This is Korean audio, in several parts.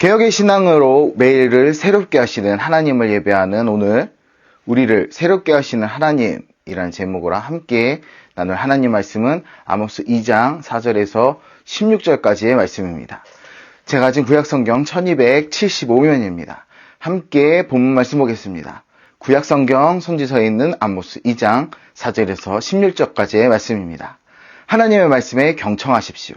개혁의 신앙으로 매일을 새롭게 하시는 하나님을 예배하는 오늘 우리를 새롭게 하시는 하나님이라는 제목으로 함께 나눌 하나님 말씀은 아모스 2장 4절에서 16절까지의 말씀입니다. 제가 지금 구약성경 1275면입니다. 함께 본문 말씀 보겠습니다. 구약성경 선지서에 있는 아모스 2장 4절에서 16절까지의 말씀입니다. 하나님의 말씀에 경청하십시오.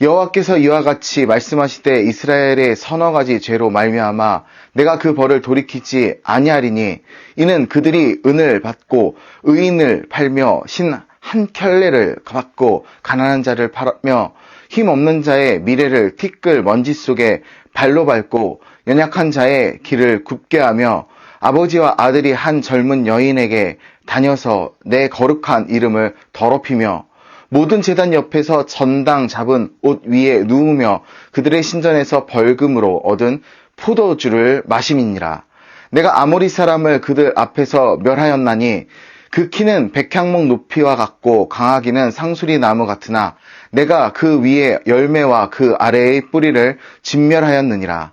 여호와께서 이와 같이 말씀하시되 이스라엘의 서너 가지 죄로 말미암아 내가 그 벌을 돌이키지 아니하리니 이는 그들이 은을 받고 의인을 팔며 신 한 켤레를 받고 가난한 자를 팔며 힘 없는 자의 미래를 티끌 먼지 속에 발로 밟고 연약한 자의 길을 굽게 하며 아버지와 아들이 한 젊은 여인에게 다녀서 내 거룩한 이름을 더럽히며 모든 재단 옆에서 전당 잡은 옷 위에 누우며 그들의 신전에서 벌금으로 얻은 포도주를 마심이니라. 내가 아모리 사람을 그들 앞에서 멸하였나니 그 키는 백향목 높이와 같고 강하기는 상수리 나무 같으나 내가 그 위에 열매와 그 아래의 뿌리를 진멸하였느니라.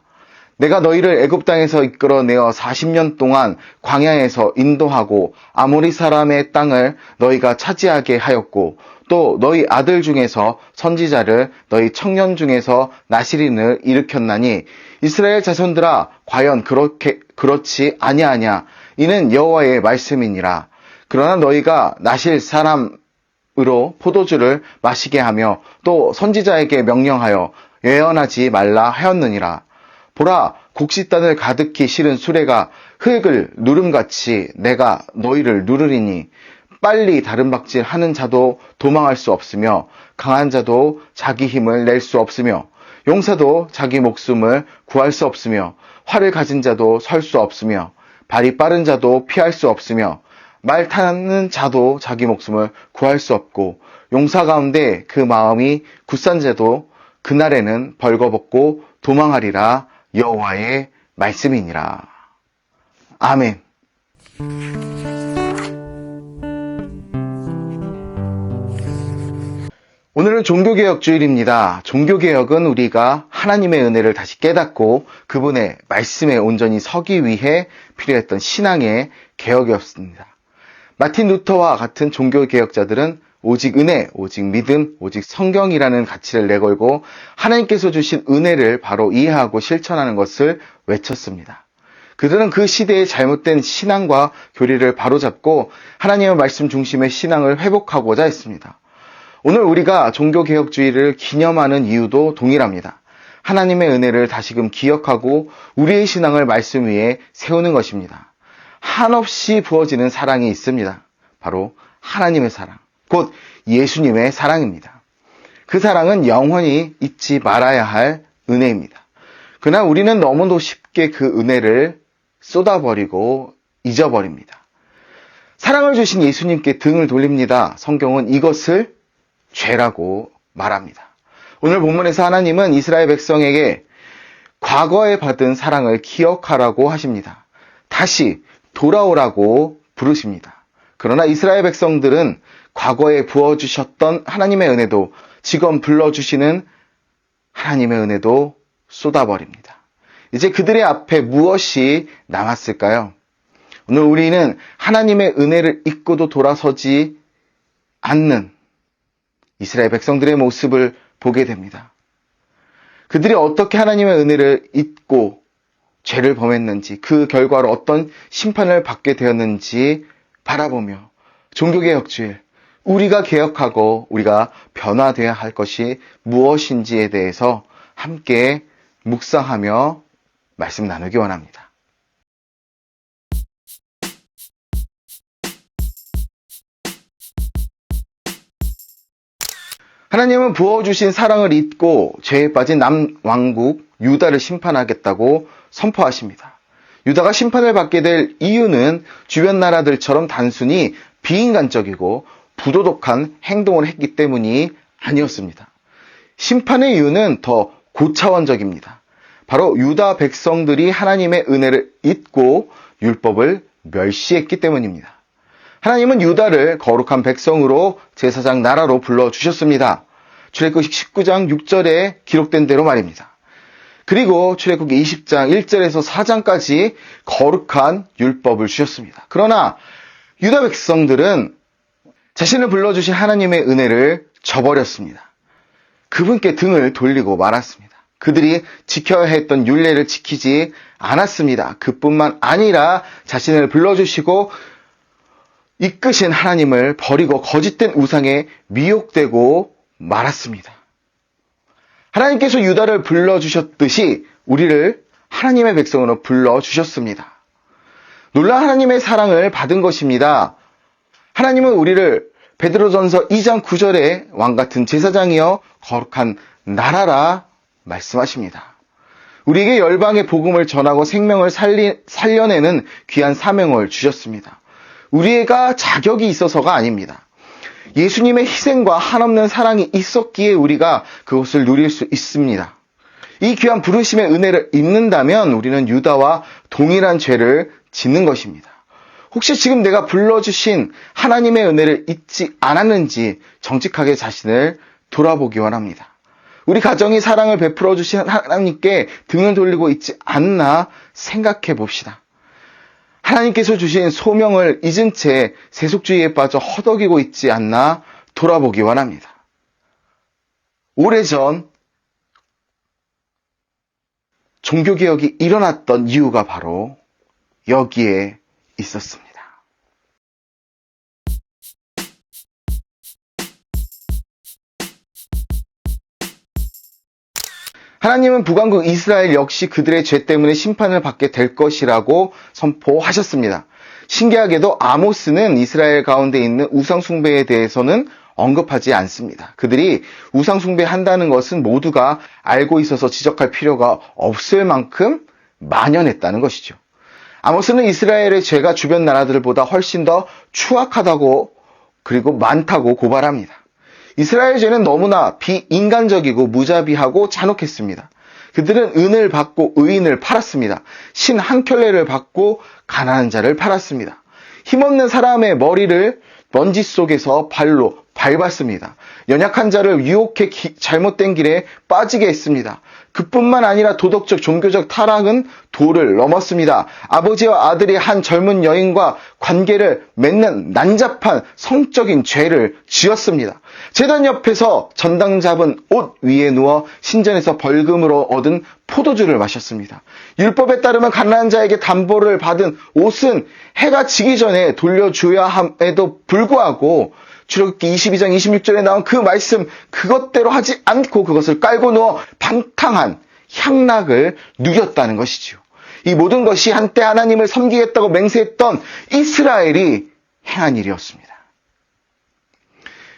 내가 너희를 애굽 땅에서 이끌어내어 40년 동안 광야에서 인도하고 아모리 사람의 땅을 너희가 차지하게 하였고 또 너희 아들 중에서 선지자를 너희 청년 중에서 나시린을 일으켰나니 이스라엘 자손들아 과연 그렇게 그렇지 아니하냐? 이는 여호와의 말씀이니라. 그러나 너희가 나실 사람으로 포도주를 마시게 하며 또 선지자에게 명령하여 예언하지 말라 하였느니라. 보라 곡식단을 가득히 실은 수레가 흙을 누름같이 내가 너희를 누르리니 빨리 다른 박질 하는 자도 도망할 수 없으며 강한 자도 자기 힘을 낼 수 없으며 용사도 자기 목숨을 구할 수 없으며 활을 가진 자도 설 수 없으며 발이 빠른 자도 피할 수 없으며 말 타는 자도 자기 목숨을 구할 수 없고 용사 가운데 그 마음이 굳산 자도 그날에는 벌거벗고 도망하리라 여호와의 말씀이니라. 아멘. 오늘은 종교개혁 주일입니다. 종교개혁은 우리가 하나님의 은혜를 다시 깨닫고 그분의 말씀에 온전히 서기 위해 필요했던 신앙의 개혁이었습니다. 마틴 루터와 같은 종교개혁자들은 오직 은혜, 오직 믿음, 오직 성경이라는 가치를 내걸고 하나님께서 주신 은혜를 바로 이해하고 실천하는 것을 외쳤습니다. 그들은 그 시대의 잘못된 신앙과 교리를 바로잡고 하나님의 말씀 중심의 신앙을 회복하고자 했습니다. 오늘 우리가 종교개혁주의를 기념하는 이유도 동일합니다. 하나님의 은혜를 다시금 기억하고 우리의 신앙을 말씀 위에 세우는 것입니다. 한없이 부어지는 사랑이 있습니다. 바로 하나님의 사랑, 곧 예수님의 사랑입니다. 그 사랑은 영원히 잊지 말아야 할 은혜입니다. 그러나 우리는 너무도 쉽게 그 은혜를 쏟아버리고 잊어버립니다. 사랑을 주신 예수님께 등을 돌립니다. 성경은 이것을 죄라고 말합니다. 오늘 본문에서 하나님은 이스라엘 백성에게 과거에 받은 사랑을 기억하라고 하십니다. 다시 돌아오라고 부르십니다. 그러나 이스라엘 백성들은 과거에 부어주셨던 하나님의 은혜도 지금 불러주시는 하나님의 은혜도 쏟아버립니다. 이제 그들의 앞에 무엇이 남았을까요? 오늘 우리는 하나님의 은혜를 잊고도 돌아서지 않는 이스라엘 백성들의 모습을 보게 됩니다. 그들이 어떻게 하나님의 은혜를 잊고 죄를 범했는지 그 결과로 어떤 심판을 받게 되었는지 바라보며 종교개혁주일 우리가 개혁하고 우리가 변화되어야 할 것이 무엇인지에 대해서 함께 묵상하며 말씀 나누기 원합니다. 하나님은 부어주신 사랑을 잊고 죄에 빠진 남왕국 유다를 심판하겠다고 선포하십니다. 유다가 심판을 받게 될 이유는 주변 나라들처럼 단순히 비인간적이고 부도덕한 행동을 했기 때문이 아니었습니다. 심판의 이유는 더 고차원적입니다. 바로 유다 백성들이 하나님의 은혜를 잊고 율법을 멸시했기 때문입니다. 하나님은 유다를 거룩한 백성으로 제사장 나라로 불러주셨습니다. 출애굽 19장 6절에 기록된 대로 말입니다. 그리고 출애굽 20장 1절에서 4장까지 거룩한 율법을 주셨습니다. 그러나 유다 백성들은 자신을 불러주신 하나님의 은혜를 저버렸습니다. 그분께 등을 돌리고 말았습니다. 그들이 지켜야 했던 율례를 지키지 않았습니다. 그뿐만 아니라 자신을 불러주시고 이끄신 하나님을 버리고 거짓된 우상에 미혹되고 말았습니다. 하나님께서 유다를 불러주셨듯이 우리를 하나님의 백성으로 불러주셨습니다. 놀라 하나님의 사랑을 받은 것입니다. 하나님은 우리를 베드로전서 2장 9절에 왕 같은 제사장이여 거룩한 나라라 말씀하십니다. 우리에게 열방의 복음을 전하고 생명을 살리, 살려내는 귀한 사명을 주셨습니다. 우리가 자격이 있어서가 아닙니다. 예수님의 희생과 한없는 사랑이 있었기에 우리가 그것을 누릴 수 있습니다. 이 귀한 부르심의 은혜를 잊는다면 우리는 유다와 동일한 죄를 짓는 것입니다. 혹시 지금 내가 불러주신 하나님의 은혜를 잊지 않았는지 정직하게 자신을 돌아보기 원합니다. 우리 가정이 사랑을 베풀어 주신 하나님께 등을 돌리고 있지 않나 생각해 봅시다. 하나님께서 주신 소명을 잊은 채 세속주의에 빠져 허덕이고 있지 않나 돌아보기 원합니다. 오래전 종교개혁이 일어났던 이유가 바로 여기에 있었습니다. 하나님은 북왕국 이스라엘 역시 그들의 죄 때문에 심판을 받게 될 것이라고 선포하셨습니다. 신기하게도 아모스는 이스라엘 가운데 있는 우상숭배에 대해서는 언급하지 않습니다. 그들이 우상숭배 한다는 것은 모두가 알고 있어서 지적할 필요가 없을 만큼 만연했다는 것이죠. 아모스는 이스라엘의 죄가 주변 나라들보다 훨씬 더 추악하다고 그리고 많다고 고발합니다. 이스라엘 죄는 너무나 비인간적이고 무자비하고 잔혹했습니다. 그들은 은을 받고 의인을 팔았습니다. 신 한 켤레를 받고 가난한 자를 팔았습니다. 힘없는 사람의 머리를 먼지 속에서 발로 밟았습니다. 연약한 자를 유혹해 기, 잘못된 길에 빠지게 했습니다. 그뿐만 아니라 도덕적 종교적 타락은 도를 넘었습니다. 아버지와 아들이 한 젊은 여인과 관계를 맺는 난잡한 성적인 죄를 지었습니다. 재단 옆에서 전당 잡은 옷 위에 누워 신전에서 벌금으로 얻은 포도주를 마셨습니다. 율법에 따르면 가난한 자에게 담보를 받은 옷은 해가 지기 전에 돌려줘야 함에도 불구하고 출애굽기 22장 26절에 나온 그 말씀 그것대로 하지 않고 그것을 깔고 누워 방탕한 향락을 누렸다는 것이지요. 이 모든 것이 한때 하나님을 섬기겠다고 맹세했던 이스라엘이 행한 일이었습니다.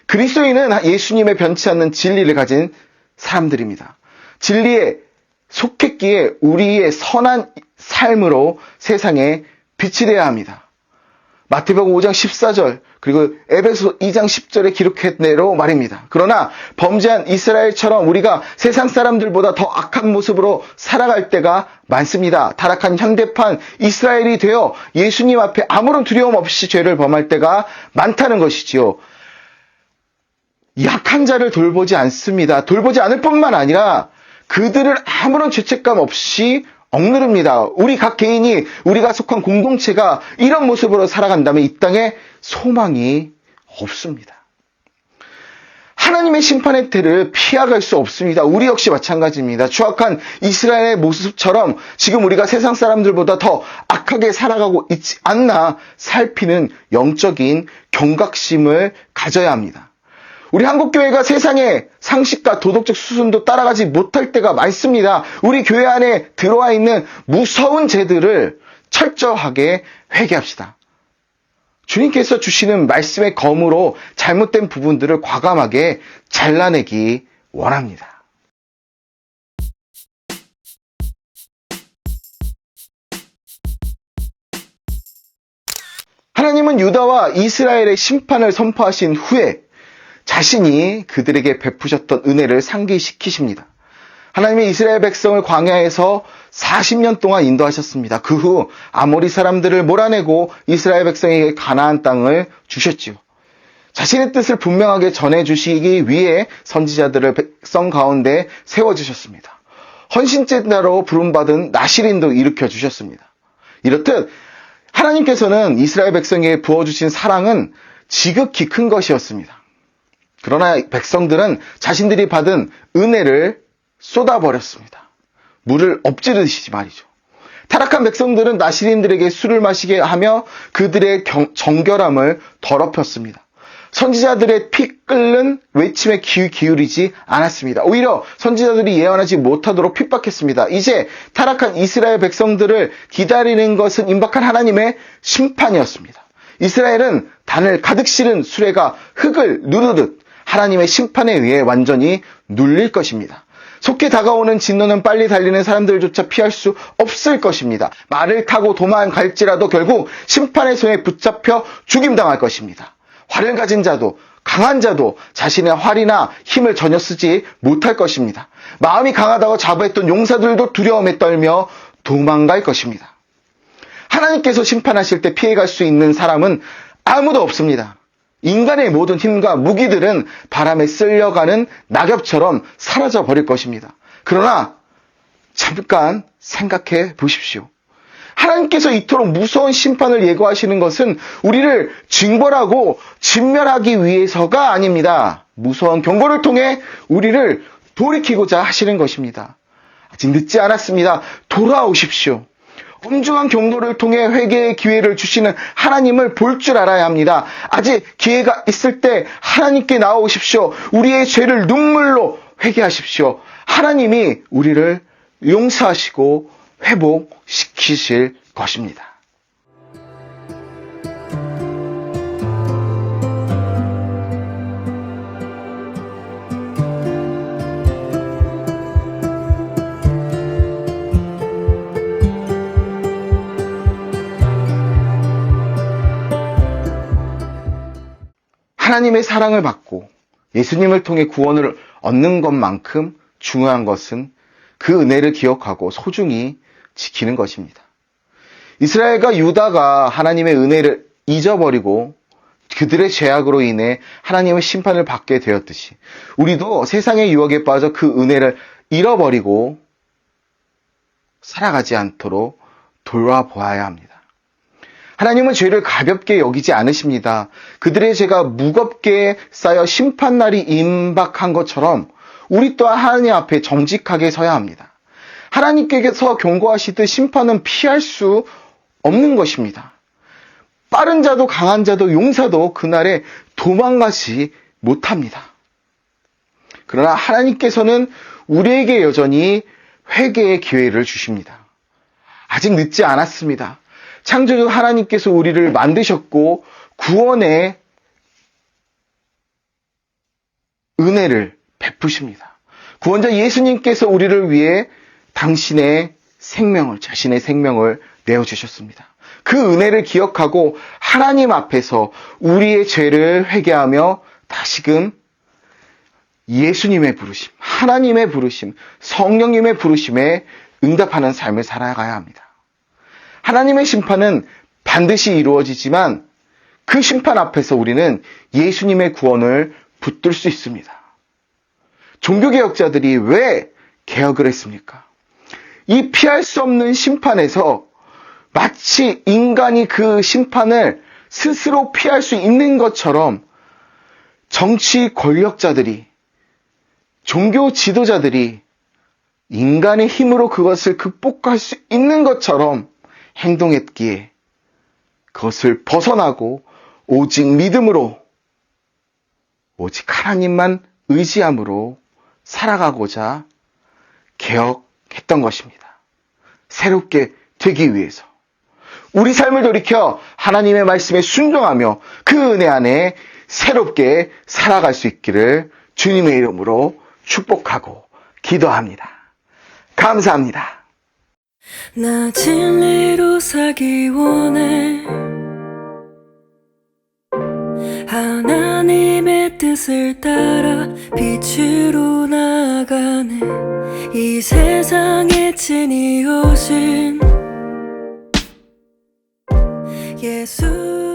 그리스도인은 예수님의 변치 않는 진리를 가진 사람들입니다. 진리에 속했기에 우리의 선한 삶으로 세상에 빛이 되어야 합니다. 마태복음 5장 14절 그리고 에베소 2장 10절에 기록한 대로 말입니다. 그러나 범죄한 이스라엘처럼 우리가 세상 사람들보다 더 악한 모습으로 살아갈 때가 많습니다. 타락한 현대판 이스라엘이 되어 예수님 앞에 아무런 두려움 없이 죄를 범할 때가 많다는 것이지요. 약한 자를 돌보지 않습니다. 돌보지 않을 뿐만 아니라 그들을 아무런 죄책감 없이 억누릅니다. 우리 각 개인이 우리가 속한 공동체가 이런 모습으로 살아간다면 이 땅에 소망이 없습니다. 하나님의 심판의 때를 피해갈 수 없습니다. 우리 역시 마찬가지입니다. 추악한 이스라엘의 모습처럼 지금 우리가 세상 사람들보다 더 악하게 살아가고 있지 않나 살피는 영적인 경각심을 가져야 합니다. 우리 한국 교회가 세상의 상식과 도덕적 수준도 따라가지 못할 때가 많습니다. 우리 교회 안에 들어와 있는 무서운 죄들을 철저하게 회개합시다. 주님께서 주시는 말씀의 검으로 잘못된 부분들을 과감하게 잘라내기 원합니다. 하나님은 유다와 이스라엘의 심판을 선포하신 후에 자신이 그들에게 베푸셨던 은혜를 상기시키십니다. 하나님이 이스라엘 백성을 광야에서 40년 동안 인도하셨습니다. 그 후 아모리 사람들을 몰아내고 이스라엘 백성에게 가나안 땅을 주셨지요. 자신의 뜻을 분명하게 전해주시기 위해 선지자들을 백성 가운데 세워주셨습니다. 헌신제자로 부름받은 나시린도 일으켜 주셨습니다. 이렇듯 하나님께서는 이스라엘 백성에게 부어주신 사랑은 지극히 큰 것이었습니다. 그러나 백성들은 자신들이 받은 은혜를 쏟아버렸습니다. 물을 엎지르듯이 말이죠. 타락한 백성들은 나시린들에게 술을 마시게 하며 그들의 경- 정결함을 더럽혔습니다. 선지자들의 피 끓는 외침에 귀 기울이지 않았습니다. 오히려 선지자들이 예언하지 못하도록 핍박했습니다. 이제 타락한 이스라엘 백성들을 기다리는 것은 임박한 하나님의 심판이었습니다. 이스라엘은 단을 가득 실은 수레가 흙을 누르듯 하나님의 심판에 의해 완전히 눌릴 것입니다. 속히 다가오는 진노는 빨리 달리는 사람들조차 피할 수 없을 것입니다. 말을 타고 도망갈지라도 결국 심판의 손에 붙잡혀 죽임당할 것입니다. 활을 가진 자도 강한 자도 자신의 활이나 힘을 전혀 쓰지 못할 것입니다. 마음이 강하다고 자부했던 용사들도 두려움에 떨며 도망갈 것입니다. 하나님께서 심판하실 때 피해갈 수 있는 사람은 아무도 없습니다. 인간의 모든 힘과 무기들은 바람에 쓸려가는 낙엽처럼 사라져 버릴 것입니다. 그러나 잠깐 생각해 보십시오. 하나님께서 이토록 무서운 심판을 예고하시는 것은 우리를 징벌하고 진멸하기 위해서가 아닙니다. 무서운 경고를 통해 우리를 돌이키고자 하시는 것입니다. 아직 늦지 않았습니다. 돌아오십시오. 엄중한 경고를 통해 회개의 기회를 주시는 하나님을 볼 줄 알아야 합니다. 아직 기회가 있을 때 하나님께 나오십시오. 우리의 죄를 눈물로 회개하십시오. 하나님이 우리를 용서하시고 회복시키실 것입니다. 하나님의 사랑을 받고 예수님을 통해 구원을 얻는 것만큼 중요한 것은 그 은혜를 기억하고 소중히 지키는 것입니다. 이스라엘과 유다가 하나님의 은혜를 잊어버리고 그들의 죄악으로 인해 하나님의 심판을 받게 되었듯이 우리도 세상의 유혹에 빠져 그 은혜를 잃어버리고 살아가지 않도록 돌아보아야 합니다. 하나님은 죄를 가볍게 여기지 않으십니다. 그들의 죄가 무겁게 쌓여 심판날이 임박한 것처럼 우리 또한 하나님 앞에 정직하게 서야 합니다. 하나님께서 경고하시듯 심판은 피할 수 없는 것입니다. 빠른 자도 강한 자도 용사도 그날에 도망가지 못합니다. 그러나 하나님께서는 우리에게 여전히 회개의 기회를 주십니다. 아직 늦지 않았습니다. 창조주 하나님께서 우리를 만드셨고 구원의 은혜를 베푸십니다. 구원자 예수님께서 우리를 위해 당신의 생명을, 자신의 생명을 내어주셨습니다. 그 은혜를 기억하고 하나님 앞에서 우리의 죄를 회개하며 다시금 예수님의 부르심, 하나님의 부르심, 성령님의 부르심에 응답하는 삶을 살아가야 합니다. 하나님의 심판은 반드시 이루어지지만 그 심판 앞에서 우리는 예수님의 구원을 붙들 수 있습니다. 종교개혁자들이 왜 개혁을 했습니까? 이 피할 수 없는 심판에서 마치 인간이 그 심판을 스스로 피할 수 있는 것처럼 정치 권력자들이, 종교 지도자들이 인간의 힘으로 그것을 극복할 수 있는 것처럼 행동했기에 그것을 벗어나고 오직 믿음으로 오직 하나님만 의지함으로 살아가고자 개혁했던 것입니다. 새롭게 되기 위해서. 우리 삶을 돌이켜 하나님의 말씀에 순종하며 그 은혜 안에 새롭게 살아갈 수 있기를 주님의 이름으로 축복하고 기도합니다. 감사합니다. 나 진리로 사기 원해. 하나님의 뜻을 따라 빛으로 나아가네. 이 세상에 진이 오신 예수.